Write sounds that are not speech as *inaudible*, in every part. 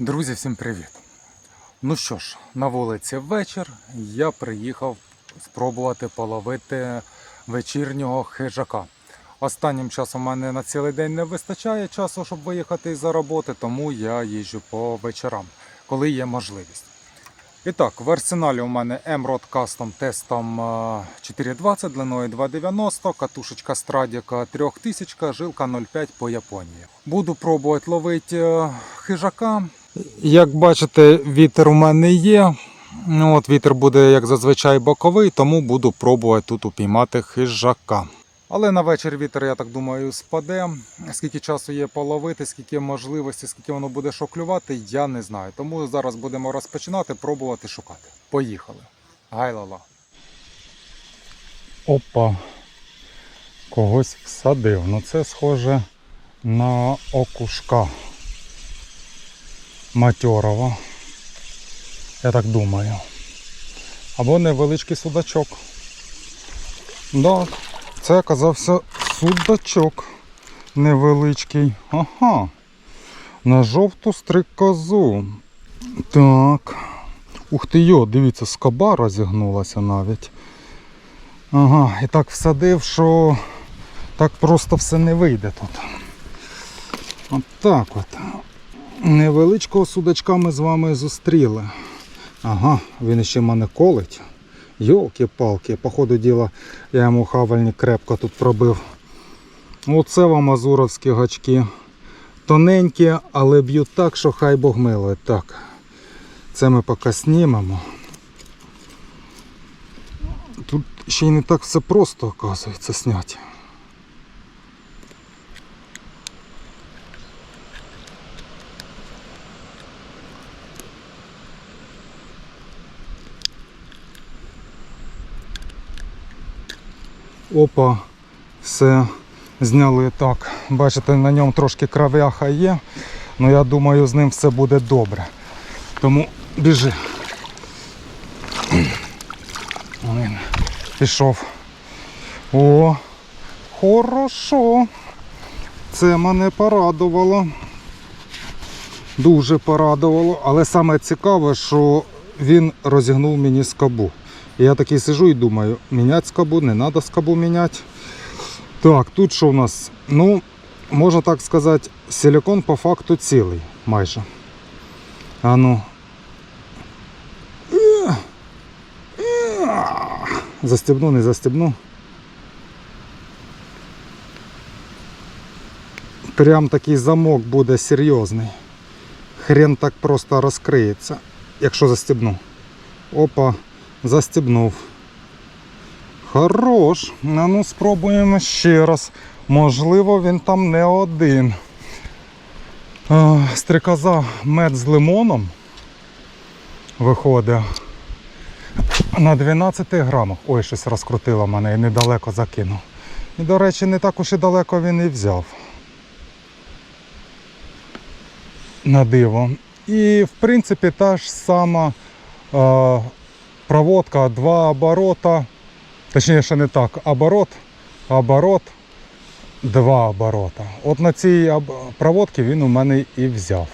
Друзі, всім привіт! Ну що ж, на вулиці вечір я приїхав спробувати половити вечірнього хижака. Останнім часом у мене на цілий день не вистачає часу, щоб виїхати із-за роботи, тому я їжджу по вечорам, коли є можливість. І так, в арсеналі у мене Emerald Custom тестом е, 420, длиною 290, катушечка Stradika 3000, жилка 0,5 по Японії. Буду пробувати ловити е, хижака. Як бачите, вітер у мене є. Ну, от Вітер буде, як зазвичай, боковий, тому буду пробувати тут упіймати хижака. Але на вечір вітер, я так думаю, спаде. Скільки часу є половити, скільки можливості, скільки воно буде шоклювати, я не знаю. Тому зараз будемо розпочинати, пробувати шукати. Поїхали. Гайлала. Опа. Когось всадив. Ну це схоже на окушка. Матьорова. Я так думаю. Або невеличкий судачок. Да, це оказався судачок невеличкий. Ага. На жовту стрикозу. Так. Ух ти йо, дивіться, скоба розігнулася навіть. Ага, і так всадив, що так просто все не вийде тут. От так от. Невеличкого судачка ми з вами зустріли. Ага, він ще мене колить. Йолки-палки, по ходу діла я йому хавальник крепко тут пробив. Оце вам азуровські гачки. Тоненькі, але б'ють так, що хай Бог милує. Так. Це ми поки знімемо. Тут ще й не так все просто, оказується, зняти. Опа, все зняли так. Бачите, на ньому трошки крав'яха є, але я думаю, з ним все буде добре. Тому біжи. Він пішов. О, хорошо. Це мене порадувало. Дуже порадувало, але саме цікаве, що він розігнув мені скобу. Я такий сижу і думаю, міняти скобу, не треба скобу міняти. Так, тут що у нас? Ну, можна так сказати, силикон по факту цілий майже. А ну. Застібну, не застібну. Прям такий замок буде серйозний. Хрен так просто розкриється, якщо застібну. Опа, застібнув. Хорош. Ну спробуємо ще раз. Можливо, він там не один. Стрикоза мед з лимоном виходить на 12 грамах. Ой, щось розкрутило мене і недалеко закинув. І, до речі, не так уж і далеко він і взяв. На диво. І в принципі та ж сама проводка, два оборота. Точніше не так, оборот, оборот, два оборота. От на цій проводці він у мене і взяв.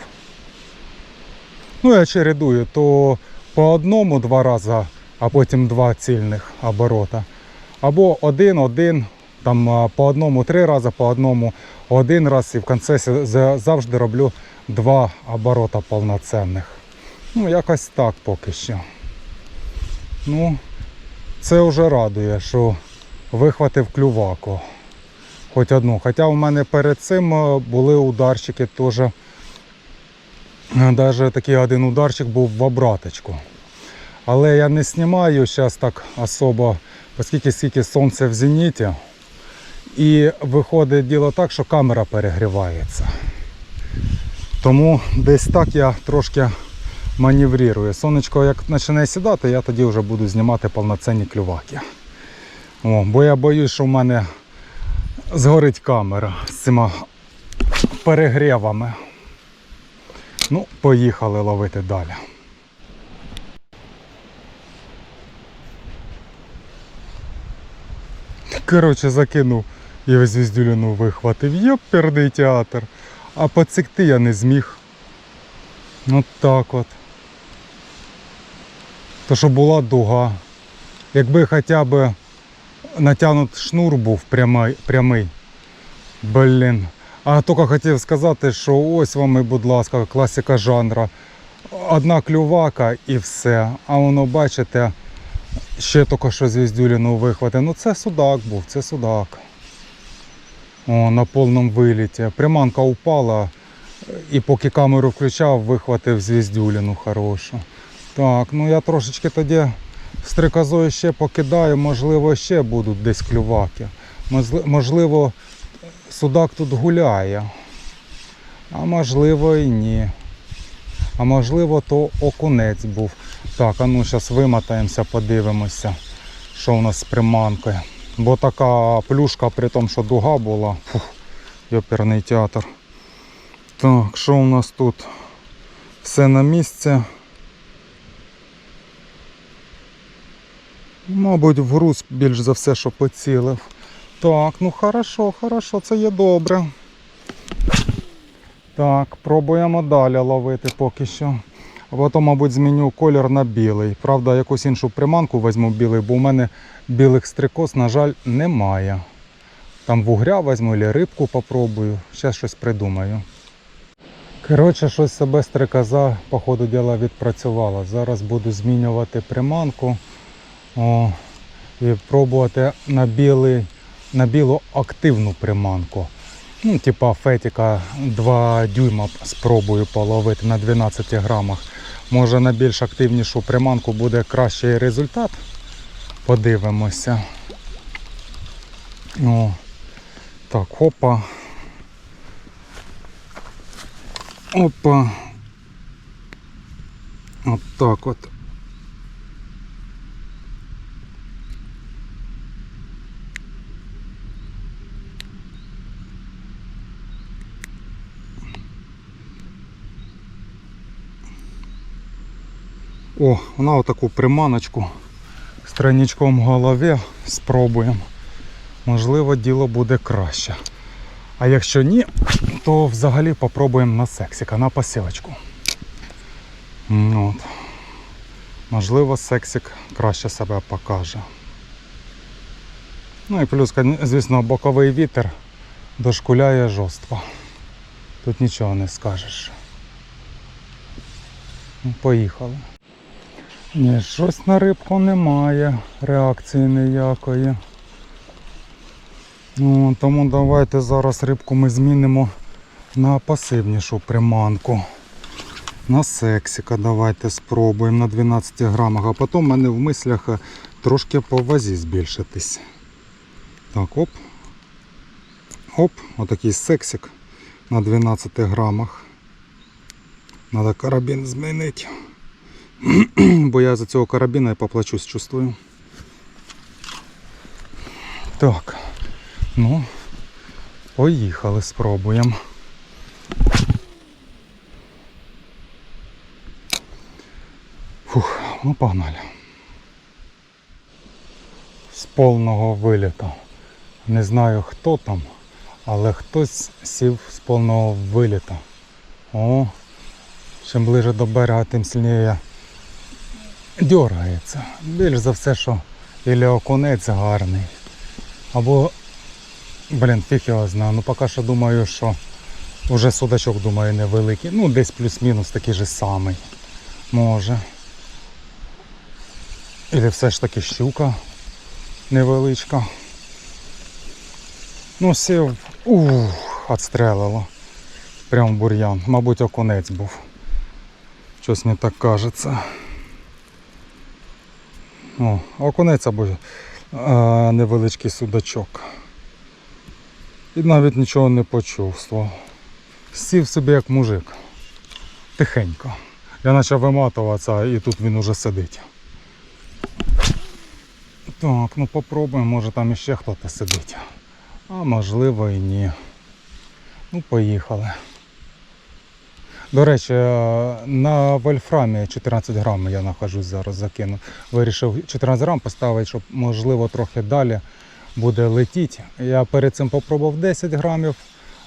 Ну, я чередую, то по одному два рази, а потім два цільних оборота. Або один, один, там по одному три рази, по одному один раз і в кінці завжди роблю два оборота повноцінних. Ну, якось так поки що. Ну, це вже радує, що вихватив клюваку. Хоч одну. Хоча у мене перед цим е, були ударчики теж. Навіть такий один ударчик був в обраточку. Але я не знімаю зараз так особо, оскільки скільки сонце в зеніті. І виходить діло так, що камера перегрівається. Тому десь так я трошки маневрую. Сонечко як почне сідати, я тоді вже буду знімати повноцінні клюваки. О, бо я боюсь, що в мене згорить камера з цими перегрівами. Ну, поїхали ловити далі. Коротше, закинув і весь звіздюліну вихватив. Йоперний театр. А поцікти я не зміг. От так от. То що була дуга. Якби хоча б натягнут шнур був прямий, прямий. Блін. А тільки хотів сказати, що ось вам і, будь ласка, класика жанра. Одна клювака і все. А воно, бачите, ще тільки що звіздюліну вихватив. Ну це судак був, це судак. О, на повному виліті. Приманка упала, і поки камеру включав, вихватив звіздюліну хорошу. Так, ну я трошечки тоді стрикозою ще покидаю, можливо, ще будуть десь клюваки. Можливо, судак тут гуляє. А можливо і ні. А можливо, то окунець був. Так, а ну зараз вимотаємося, подивимося, що у нас з приманкою. Бо така плюшка, при тому, що дуга була. Фух, йоперний театр. Так, що у нас тут? Все на місці. Мабуть, в груз більш за все, що поцілив. Так, ну хорошо, хорошо, це є добре. Так, пробуємо далі ловити поки що. А потім, мабуть, зміню колір на білий. Правда, якусь іншу приманку візьму білий, бо у мене білих стрикоз, на жаль, немає. Там вугря візьму або рибку попробую. Ще щось придумаю. Коротше, щось себе стрикоза, по ходу діла, відпрацювала. Зараз буду змінювати приманку. О, і пробувати на, білий, на білу активну приманку. Ну, типа фетіка 2 дюйма спробую половити на 12 грамах. Може на більш активнішу приманку буде кращий результат. Подивимося. О, так, опа. Опа. От так от. О, вона отаку приманочку з тройничком голові спробуємо. Можливо, діло буде краще. А якщо ні, то взагалі попробуємо на сексіка, на посілочку. От. Можливо, сексик краще себе покаже. Ну і плюс, звісно, боковий вітер дошкуляє жорстко. Тут нічого не скажеш. Ну, Поїхали. Ні, щось на рибку немає, реакції ніякої. Ну, тому давайте зараз рибку ми змінимо на пасивнішу приманку. На сексіка давайте спробуємо на 12 грамах, а потім в мене в мислях трошки по вазі збільшитись. Так, оп. Оп, отакий сексик на 12 грамах. Надо карабін змінити. *clears throat* Бо я за цього карабіна і поплачусь, чувствую. Так. Ну, поїхали, спробуємо. Фух, ну погнали. З повного виліту. Не знаю хто там, але хтось сів з повного виліта. О, чим ближе до берега, тим сильніше дергається. Більш за все, що ілі окунець гарний. Або, блін, фіг його знає. Ну поки що думаю, що вже судачок, думаю, невеликий. Ну, десь плюс-мінус такий же самий. Може. Ілі все ж таки щука невеличка. Ну, сів, ух, отстрелило. Прям бур'ян. Мабуть, окунець був. Щось мені так кажеться. О, окунець або е, невеличкий судачок. І навіть нічого не почувствував. Сів собі як мужик. Тихенько. Я почав виматуватися і тут він уже сидить. Так, ну попробуємо, може там іще хтось сидить. А можливо і ні. Ну, поїхали. До речі, е, на вольфрамі 14 грам я нахожусь зараз закину. Вирішив 14 грам поставити, щоб можливо трохи далі буде летіти. Я перед цим попробував 10 грамів,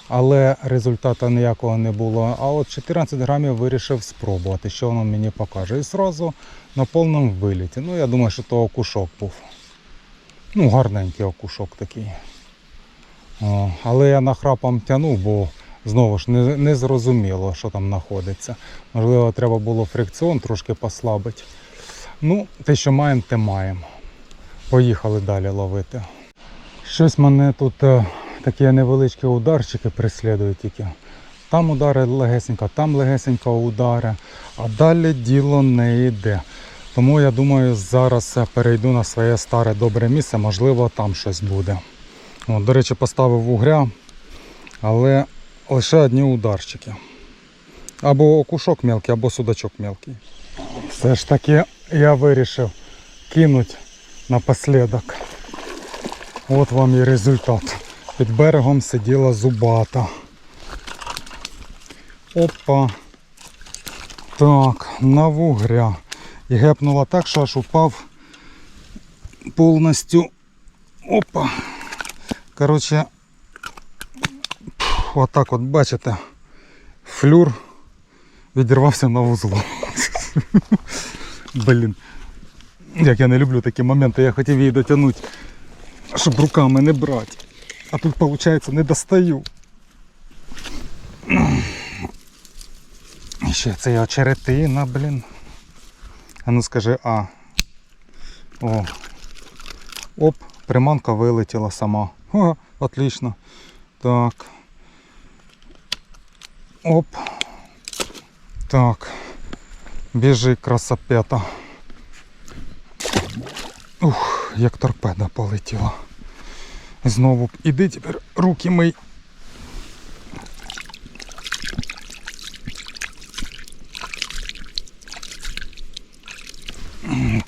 але результату ніякого не було. А от 14 грамів вирішив спробувати, що воно мені покаже. І одразу на повному виліті. Ну, я думаю, що то окушок був. Ну, гарненький окушок такий. О, але я нахрапом тянув, бо знову ж не, не зрозуміло, що там знаходиться. Можливо, треба було фрикціон трошки послабити. Ну, те, що маємо, те маємо. Поїхали далі ловити. Щось мене тут е, такі невеличкі ударчики преслідують тільки. Там удари легесенько, там легесенько удари, а далі діло не йде. Тому я думаю, зараз е, перейду на своє старе добре місце, можливо, там щось буде. О, до речі, поставив угря, але лише одні ударчики. Або окушок мелкий, або судачок мелкий. Все ж таки я вирішив кинути напослідок. От вам і результат. Під берегом сиділа зубата. Опа. Так, на вугря. І гепнула так, що аж упав повністю. Опа. Коротше, пф, отак от бачите, флюр відірвався на вузло. *laughs* Блін. Як я не люблю такі моменти, я хотів її дотягнути, щоб руками не брати. А тут, виходить, не достаю. І ще це очеретина, блін. А ну скажи, а. О. Оп, приманка вилетіла сама. О, отлично. Так. Оп. Так. Біжи, красопета. Ух, як торпеда полетіла. Знову іди тепер руки мий.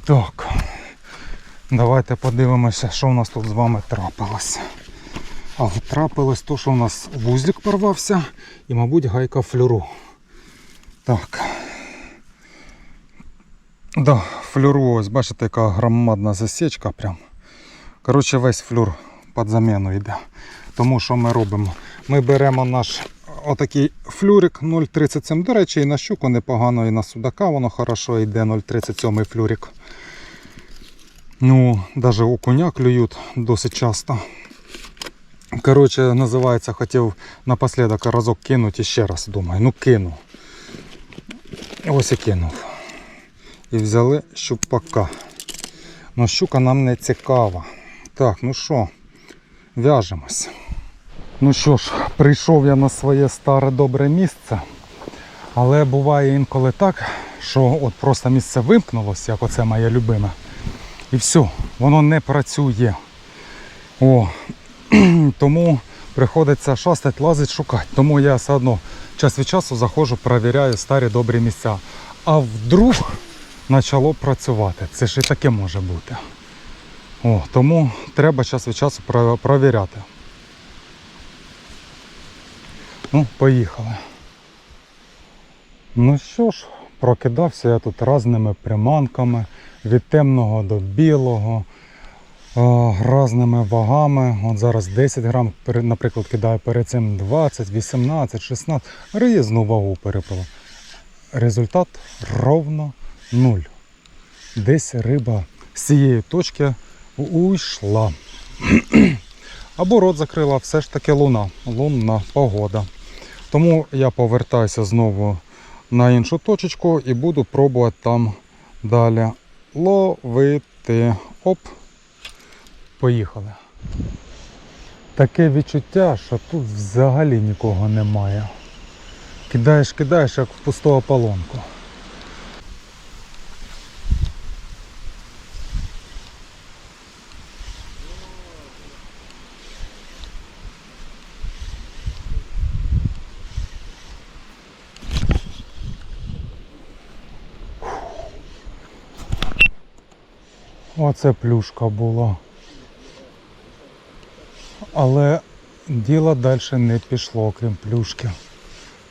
Так. Давайте подивимося, що у нас тут з вами трапилося. А трапилось то, що у нас вузлик порвався і, мабуть, гайка флюру. Так. Да, флюру, ось бачите, яка громадна засічка прям. Коротше, весь флюр під заміну йде. Тому що ми робимо? Ми беремо наш отакий флюрик 0,37. До речі, і на щуку непогано, і на судака воно хорошо йде 0,37 флюрик. Ну, навіть окуня клюють досить часто. Коротше, називається, хотів напослідок разок кинути ще раз думаю. Ну кину. Ось і кинув. І взяли щупака. Ну щука нам не цікава. Так, ну що, в'яжемось. Ну що ж, прийшов я на своє старе добре місце. Але буває інколи так, що от просто місце вимкнулося, як оце моє любиме. І все, воно не працює. О, *clears throat* тому приходиться шастати, лазити, шукати. Тому я все одно час від часу заходжу, перевіряю старі добрі місця. А вдруг почало працювати. Це ж і таке може бути. О, тому треба час від часу провіряти. Ну, поїхали. Ну що ж, прокидався я тут різними приманками від темного до білого, а, різними вагами. От зараз 10 грам, наприклад, кидаю перед цим 20, 18, 16. Різну вагу перепила. Результат ровно нуль. Десь риба з цієї точки уйшла. *clears throat* Або рот закрила все ж таки луна, лунна погода. Тому я повертаюся знову на іншу точечку і буду пробувати там далі ловити. Оп, поїхали. Таке відчуття, що тут взагалі нікого немає. Кидаєш, кидаєш, як в пусту ополонку. Оце плюшка була. Але діло далі не пішло, крім плюшки.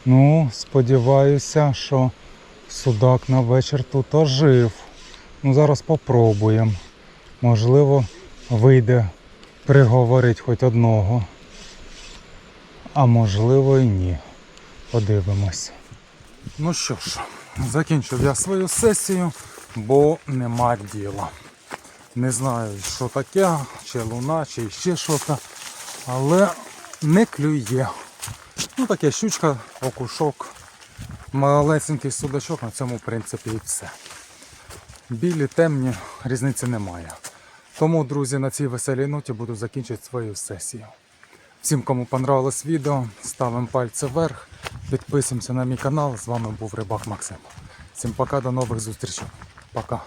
Ну, сподіваюся, що судак на вечір тут ожив. Ну, зараз попробуємо. Можливо, вийде приговорити хоч одного. А можливо і ні. Подивимось. Ну що ж, закінчив я свою сесію, бо нема діла. Не знаю, що таке, чи луна, чи ще щось, але не клює. Ну таке щучка, окушок, малесенький судачок, на цьому в принципі і все. Білі, темні, різниці немає. Тому, друзі, на цій веселій ноті буду закінчити свою сесію. Всім, кому понравилось відео, ставимо пальці вверх, підписуємося на мій канал. З вами був Рибак Максим. Всім пока, до нових зустрічей. Пока.